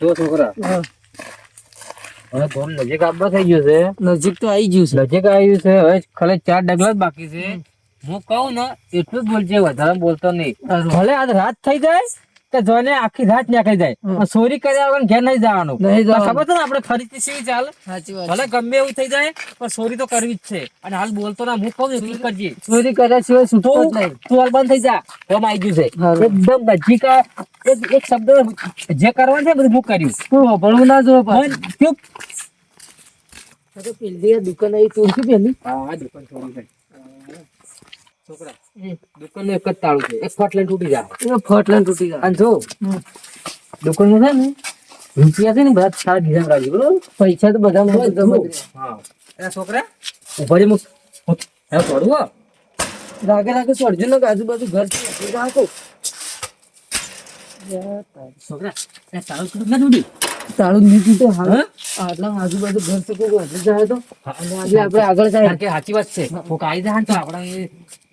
જો છોકરા. હવે ગોમ નજીક આવવા થઈ ગયું છે. નજીક તો આવી ગયું છે. નજીક આવ્યું છે. હવે ખાલી ચાર ડગલા જ બાકી છે. હું કહું ને એટલું જ બોલજે વધારે બોલતો નહીં. ભલે આજ રાત થઈ જાય કે જોને આખી રાત નીકળી જાય. ચોરી કર્યા વગર ઘેર નહીં જવાનું. ખબર છે ને આપણે ફરીથી શી ચાલ? ભલે ગમે એવું થઈ જાય પણ ચોરી તો કરવી જ છે. અને હાલ બોલતો ના હું કહું એટલું કરજે ચોરી કર્યા સિવાય છૂટકો તું નહીં. તું હાલ બંધ થઈ જા. કોમ આવી ગયું છે. એકદમ નજીક એક એક શબ્દ જે કરવાનું છે બધું હું કર્યું. તું હોભળવું ના જો. ચૂપ. પેલી દુકાન આવી તોડતી પેલી હા દુકાન છોડી દે. છોકરા દુકાન એક જ તાળું છે. એક ફટ લઈને તૂટી જાય. એ ફટલાને તૂટી જાય. અને જો દુકાન છે ને રૂપિયા છે ને બધા સારા ડિઝાઇન રાખજો બરોબર? પૈસા તો બધા મળે ગમે તે. હા. છોકરા? ઊભા રહી મુક હે થોડું હો. રાગે રાગે ચડજો ને આજુબાજુ ઘર છે રાખો. છોકરા એ તાળું તૂટું ના તૂટ્યું તાળું નહીં તૂટે હા? આટલા આજુબાજુ ઘર છે કોઈ જાય તો. અને આજે આપણે આગળ જાય કે સાચી વાત છે. કોક આવી જાય તો આપણે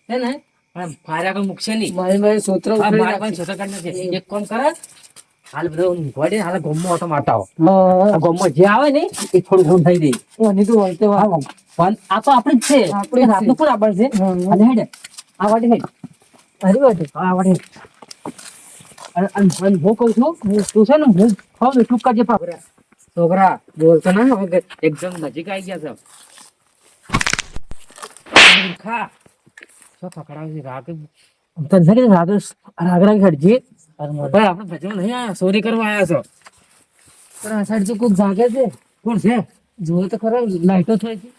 છે ને? પણ મારે આગળ મૂકશે નહીં. મારે મારે સોત્ર મારે પણ નાખી. કાઢ નથી એક કામ કરે. હાલ બધો ઘોડે હાલ ગોમો ઓટો મારતા ગોમો જે આવે ને એ થોડું ઘણું થઈ દે હા. આની તો વળતે વાત. પણ આ તો આપણે જ છે. આપણે જ પણ આપણે છે. અને હેડ આ વાડી હેડ. અરે વાત આ વાડી અને અને અને હું કહું છું તું છે ને હું ખાવ એટલું કરજે પાપરા છોકરા બોલતો ના એકદમ નજીક આવી ગયા છે. ખા. તને કે રાગ રાગ રાગ હેડજે. ભાઈ આપણે ભજવા નહીં આયા. ચોરી કરવા આયા છો. પણ આ સાઈડ તો કોક જાગે છે. કોણ છે? જોવે તો ખરા લાઈટો થાય છે.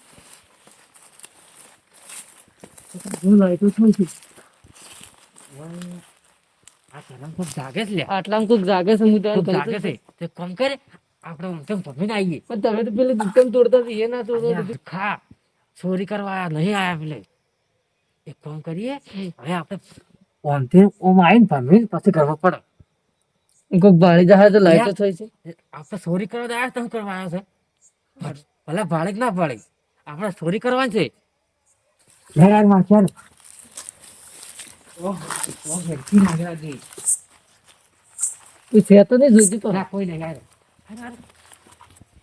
લાઈટો થાય છે. જાગે છે. આટલામાં કોક જાગે છે હું જાગે છે. તે કામ કરે. આપણે ઊંઘે ભમીને આવીએ? પણ તમે તો પેલું દુકાન તોડતા એ ના ખા. ચોરી કરવા આયા નહીં આયા પેલે. એક કામ કરીએ હવે આપણે ઓનથી ઓમ આવીને ભમીને પછી કરવા પડે. કોઈક ભાડી જાય તો લાઈટો થઈ છે. આપણે ચોરી કરવા આવ્યા તમે કરવા આવ્યા છે. ભલે ભાડે ના ભાડે આપણે ચોરી કરવાની છે. યારમાં ઓહ ઓહ હેડકી નાગરા લાગે તું છે તો નહીં જોઈતી તો. ના કોઈ નહીં યાર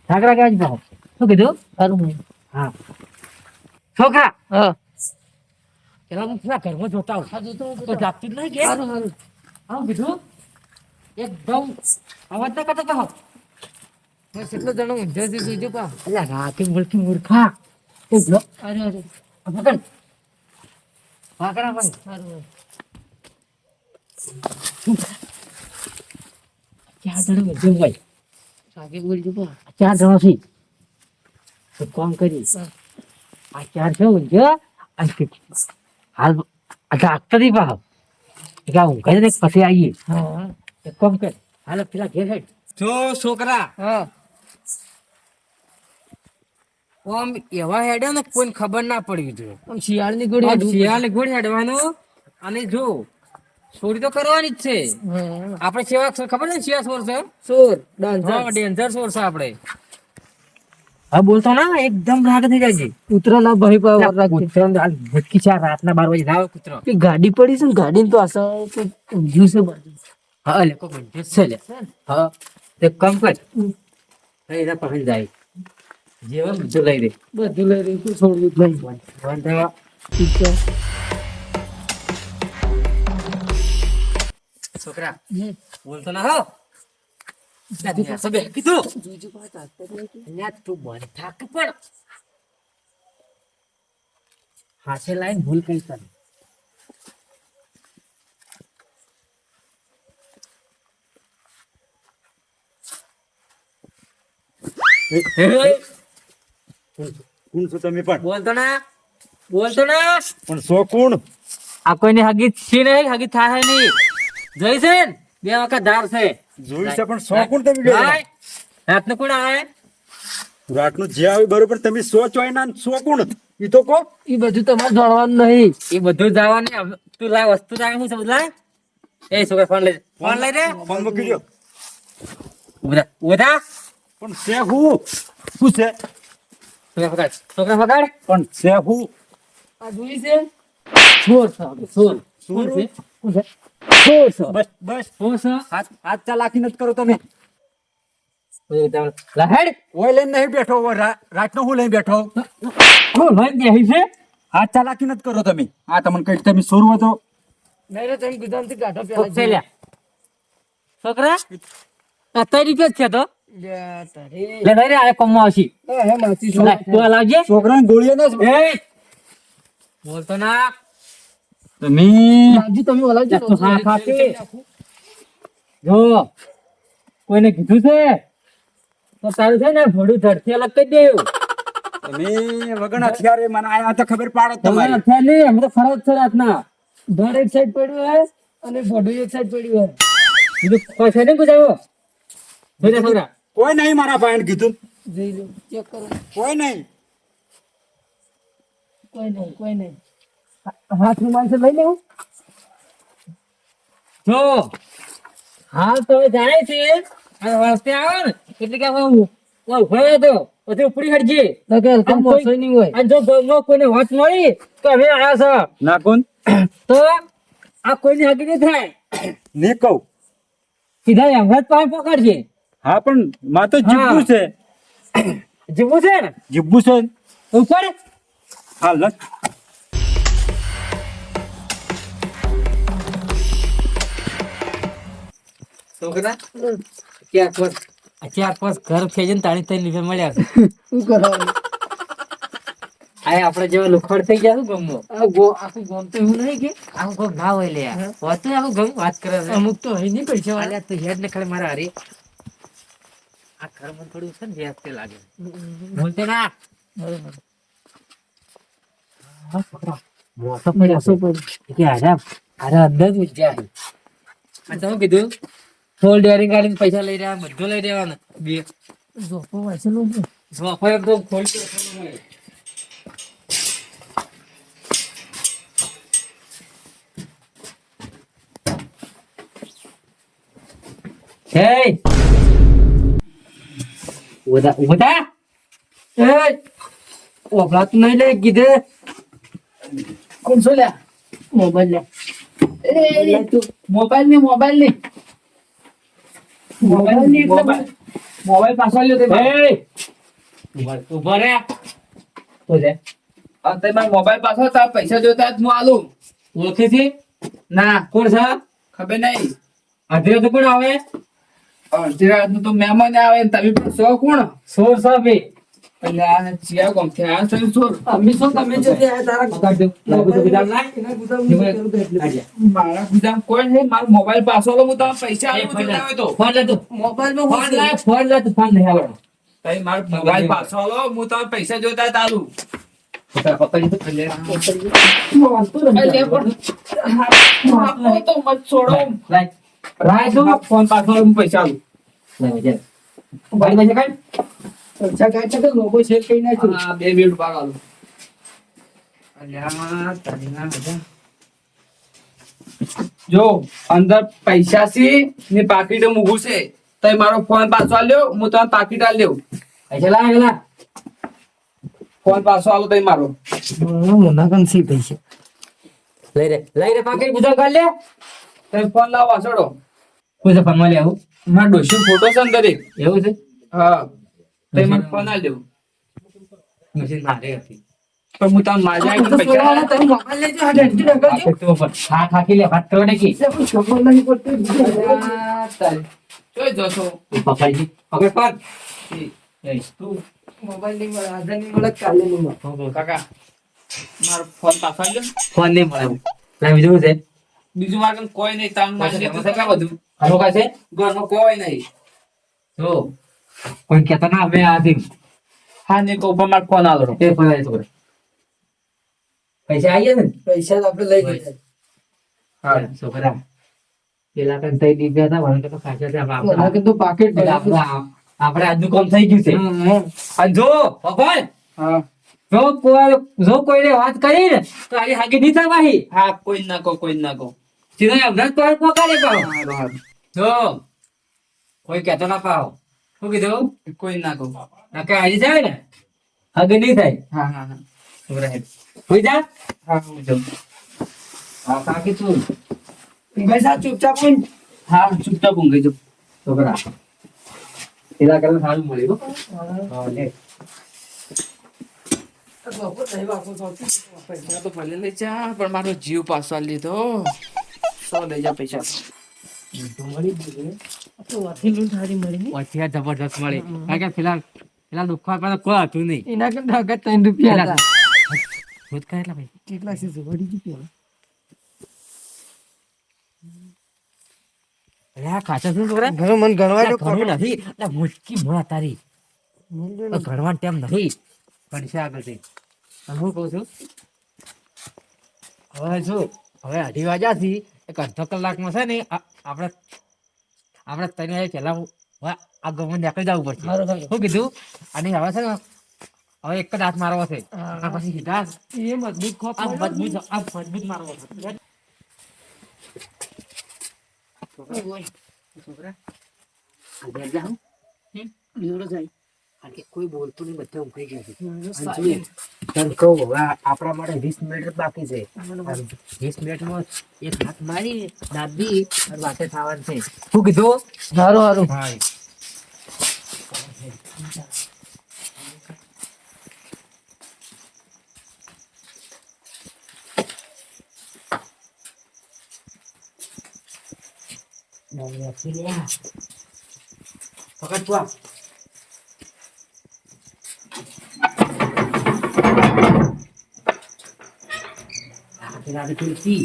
ઠાકરા કેવા ભાવ? શું કીધું? સારું હા. છોકરા હા. પેલા હું પેલા ઘરમાં જોતા આવું તો. જાગતી જ નહીં કે? આવું કીધું? એકદમ અવાજ ના કરતા કહો એટલો જણો ઊંઝાથી જોઈજો પા એટલે રાતે મૂર્ખી મૂર્ખા. એ જો અરે અરે પકડ. પાકડા ભાઈ. સારું. ચાર જણો મેં ભાઈ સાગે બોલજો પા ચાર જણો છે. તો કામ કરી આ ચાર છે ઊંઝો હાલ ભાવ કે આ ઊંઘાઈ ને પછી આવીએ. હા. એક કામ કર. હાલ પેલા ઘેર હેડ. જો છોકરા. હા. એવા હેડે ને કોઈને ખબર ના પડવી જોઈએ. આમ શિયાળની ગોળી શિયાળની પડે. હેડવાનું અને જો છોડી તો કરવાની જ છે. આપણે સેવા ખબર ને શિયા સોર છે સોર ડેન્જર સોર છે આપણે. હા બોલતો ના એકદમ રાગ થઈ જાય છે. ના ભાઈ પર. કૂતરાને હાલ ભટકી છે રાતના બાર વાગે. ના કૂતરો. કે ગાડી પડી છે ને ગાડી તો આસા તો ઊંઘ્યું છે બાજુ હા લે કોઈ બંધ છે લે. હા તે કમ કર. એના પકડી જાય. જેવા બધું લઈ દે બધું લઈ રહ્યું છું છોડવું? નહીં. બંધ ઠીક છે. છોકરા બોલતો ના હો? હાથે લાઈન ભૂલ કઈ તને કોણ છો? તમે પણ? બોલતો ના. બોલતો ના. પણ સો કોણ? આ કોઈની હગી છે નહીં હગી થાય નહીં. જોઈ છે? બે વખત ધાર છે. જોયું છે પણ સો કોણ તમે રાતનું કોણ આવે? રાતનું જે આવે બરોબર તમે સો ચોય ના સો કોણ ઈ તો કો ઈ બધું તમારે જાણવાનું નહીં. એ બધું જવાનું તું લાય વસ્તુ લાય હું સમજ લાય એ છોકરા ફોન લઈ ફોન લઈ રે ફોન મૂકી દો ઊભા ઊભા પણ છે હું? શું છે? છોકરા ફગાડ છોકરા ફગાડ. પણ છે હું? આ જોઈ છે? સોર સાહેબ સોર શું છે? સાહેબ બસ બસ. શું છે હાથ હાથ ચાલાકી નથી કરો તમે. લહેડ ઓય લઈને નહીં બેઠો રાતનો હું લઈને બેઠો? હું લઈ બેહી છે. આ ચાલાકી નથી કરો તમે. આ તમને કઈ તમે સોરવો તો. નહીં રે તમે ગુદામથી કાઢો પેલા છોકરા આ તઈ જ છે તો. લે રે આ કોમમાં આવશી. હે માસી છો લે, તું આ લાવજે. છોકરાને ગોળીઓ ના બોલતો ના. તમે લાવજી તમે ઓલાવજો. લે, તું હા ખાતી. જો કોઈને કીધું છે? તો તારું છે ને ભોડું ધડથી અલગ કરી દેવું. તમે વગર હથિયારે મને આયા તો ખબર પાડો તમારે. અત્યારે નહીં અમે તો ફરજ છે રાતના. ધડ એક સાઈડ પડ્યું હે અને ભોડું એક સાઈડ પડ્યું હે. બીજું કોઈ છે નહીં ગુજારો જોઈ છોકરા. કોઈ નહીં મારા ભાઈને કીધું. જોઈ લો ચેક કરો. કોઈ નહીં. કોઈ નહીં કોઈ નહીં. હાથ રૂમાલ છે લઈ લેવું? જો હાલ તો હવે જાય છે. અને વળતે આવે ને એટલે કે ઊભો તો પછી ઉપડી હટજે. નહીં હોય. અને જો ગમો કોઈને વાત મળી તો હવે આવ્યા ના? કોણ તો આ કોઈની હકી નહીં થાય. નહીં કહું. સીધા એમરાજ પાસે પકડજે હા પણ માં તો જીવવું છે. જીવવું છે ને? જીવવું છે ઉપર? હા લખ. છોકરા ચાર પાંચ ચાર પાંચ ઘર ફેજન તાણી ત્રણ લીધે મળ્યા છે. શું કરવાનું? આ આપણે જેવા લુખડ થઈ ગયા ગમો આખું ગમ તો એવું નહીં કે આખું ગમ ના હોય લે હોતું આવું ગમ વાત કરે અમુક તો હોય નહીં પૈસા વાળા. હેડ ને ખાલી મારા હારી. આ ઘર મને થોડું છે ને વ્યસ્ત લાગે. બોલતે ના. મોસો પડ્યો. કે અરે અંદર જ જાય તમે કીધું? ફોલ ડેરિંગ ગાડીને પૈસા લઈ રહ્યા બધું લઈ રહેવાના. બે. ઝોપો વાંચેલું છે. સોફા એમ તો ખોલ. Hey! મોબાઈલ તું મોબાઈલ ને. મોબાઈલ પાછો લ્યો તે! ઊભા રે. તો છે. તે મારો મોબાઈલ પાછો તાર પૈસા જોતા જ હું આલું ઓળખે છે? ના કોણ છે ખબર નહીં અઢી તો કોણ આવે અડધી રાતનું તો મહેમાન આવે તમે પણ સો કોણ સોળ સાહેબ એટલે આ ચિયા ગમ છે આ સર સોર અમે શું તમે જે તારા ગુદામ. મારા ગુદામ કોઈ નહીં મારો મોબાઈલ પાછો લો હું તમે પૈસા. હોય તો ફોન ફોન ફોન ફોન નહીં મારો મોબાઈલ લો હું પૈસા જોતા હતા આલું પકડ, પકડી તો ફોન લે. એટલે પણ આપો તો મત છોડો લાય. લાય તું. ફોન પાછો પૈસા કાઢે તો લોકો છે કઈ નાખ્યું હા બે મિનિટ ભાગ આલું. જો અંદર પૈસા છે ને પાકીટ મૂકું છે તો મારો ફોન પાછો આલ્યો હું તમારે પાકીટ આલ્યો પૈસા લાય, લાય. ફોન પાછો આલો તો મારો. મોનાકન સી પૈસા. લઈ રે લઈ રે પાકીટ બીજો કર લે. તમે ફોન લાવો વાસડો કોઈ ફોનમાં લે આવું. મારા ડોશી ફોટો છે અંદર એવું છે? હા. તો મને ફોન આલ્યો. મશીન મારે હતી. પણ હું તમને માજા આવીને પૈસા તમે મોબાઈલ લેજો હા ડેન્ટી આ તો ઉપર હા ખાકી લે વાત કરવા કી ખબર નહીં પડતી જોઈ જશો પકડ પકડ એ, તું. મોબાઈલ નહીં મળે આજે નહીં મળે કાલે નહીં મળે. કાકા મારો ફોન પાછો આલ્યો ફોન નહીં મળે. લાવી બીજું છે? બીજું મારે કન કોઈ નહીં તામ મારી કાં બધું? ઘરમાં કોઈ નહીં. જો કોઈ કહેતા ના અમે આથી હા ને કહું પણ મારો ફોન આલો તે પકડાય છોકરા પૈસા આવી ગયા ને પૈસા તો આપણે લઈ લીધા. હા છોકરા પેલા કઈ થઈ દીધા હતા મને તો ખાસા છે આપણે એના કરતાં પાકીટ આપણે આપણે આજનું કામ થઈ ગયું છે અને જો પકડ હા જો કોઈ જો કોઈને વાત કરી ને તો આજે હાગી નહીં થવાહી હા કોઈ ના કહો કોઈ ના કહો સીધો અમદાવાદ પર પકડે પાવ. જો કોઈ કહેતો ના પાવ શું કીધું? કોઈ ના કહો. ના કઈ હાજી થાય ને? હાગી નહીં થાય? હા હા હા. રાઈટ. હોઈ જા. હા હું જાઉં. હા કાકી તું? પૈસા ચૂપચાપ હોય હા ચૂપચાપ ઊંઘી જાઉં છોકરા પેલા કરતા સારું મળી હો. હા, લે. પૈસા તો ભલે લઈ જા પણ મારો જીવ પાછો લીધો સો લઈ જા પૈસા. તો વાથી લૂંટ હારી મળી વચ્ચે જબરદસ્ત મળી કારણ કે પેલા પેલા દુખવા પર કોઈ હતું નહીં. એના કરતા આગળ ત્રણ રૂપિયા હતા. ખુદ કરે એટલે ભાઈ. કેટલા છે વળી રૂપિયા અરે આ ખાચા શું છોકરા ઘણો મન ગણવા ઘણું નથી. મુટકી મોડા તારી. અને હું કહું છું હવે શું? હવે અઢી વાગ્યાથી એક અડધો કલાકમાં છે ને આપડે આપણે આપણે તને પહેલા આ ગમે નીકળી જવું પડશે. શું કીધું? અને હવે છે ને હવે એક જ હાથ મારવો છે. આ પછી સીધા એ મજબૂત ખોપ મજબૂત મજબૂત મારવો છે. છોકરા. લીવડો જાય. કારણ કે કોઈ બોલતું નહીં બધા ઊભી ગયા છે. તને કહું હવે આપણા માટે વીસ મિનિટ બાકી છે. વીસ મિનિટમાં એક હાથ મારી દાદી વાતે થવાનું છે. શું કીધું? સારું સારું હા. પકડ તું પેલા તુલસી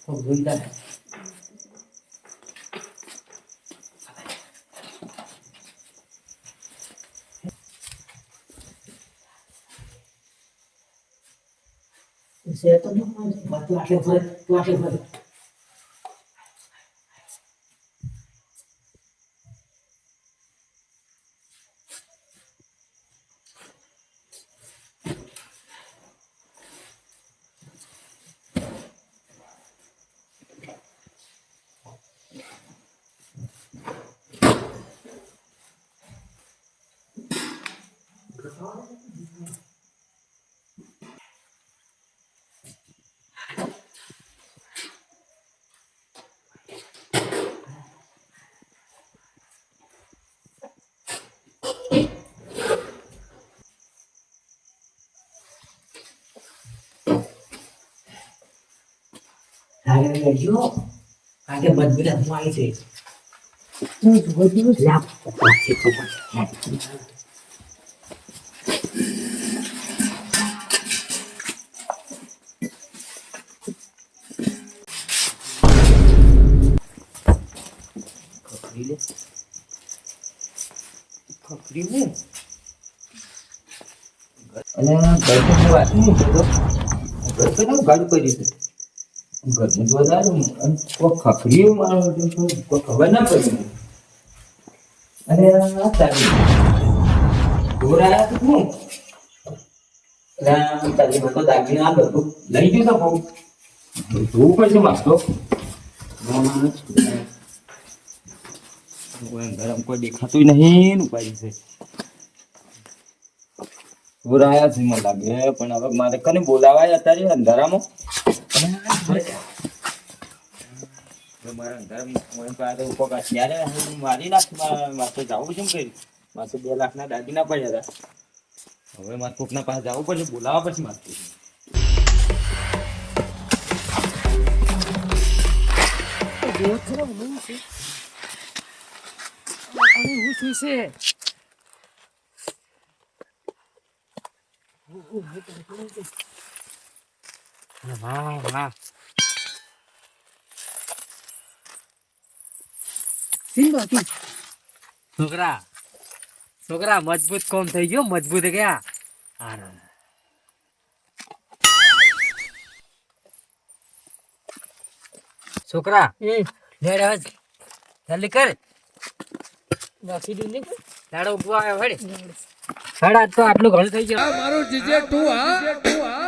ખૂબ જોઈતા છે તો તું આટલે ફરે તું આટલે ફરે આગળ લડ્યો કારણ કે મજબૂત હાથમાં આવી છે. અને ગળતો વાત નહીં કીધો ઘર તો ગાડું કર્યું છે? જ વધારે કોઈ ખખડ્યું મારો ખબર ના પડી અરે આ હું લઈ ગયું તો જોવું પડશે માસ્તો ગરમ કોઈ દેખાતું નહીં ઉપાય છે ઢોર આયા છે લાગે પણ હવે મારે કને બોલાવાય અત્યારે અંધારામાં હવે મારે અંધારામાં મને પાસે ઊભો કર. ત્યારે હું મારી નાખ. મા- મારે જવું છે કઈ. મારે તો બે લાખના દાગીના પડ્યા હતા. હવે મારે કોકના પાસે જવું પડશે. બોલાવવા પછી મારે વાહ વાહ. સિંહ તું છોકરા છોકરા મજબૂત કોમ થઈ ગયો મજબૂત ગયા. છોકરા લેડ હવે જલ્દી કર. બાકી દઉં ને લાડો ઊભો આવ્યો હેડ હેડ તો આટલું ઘણું થઈ ગયું. મારો જીજે તું હા.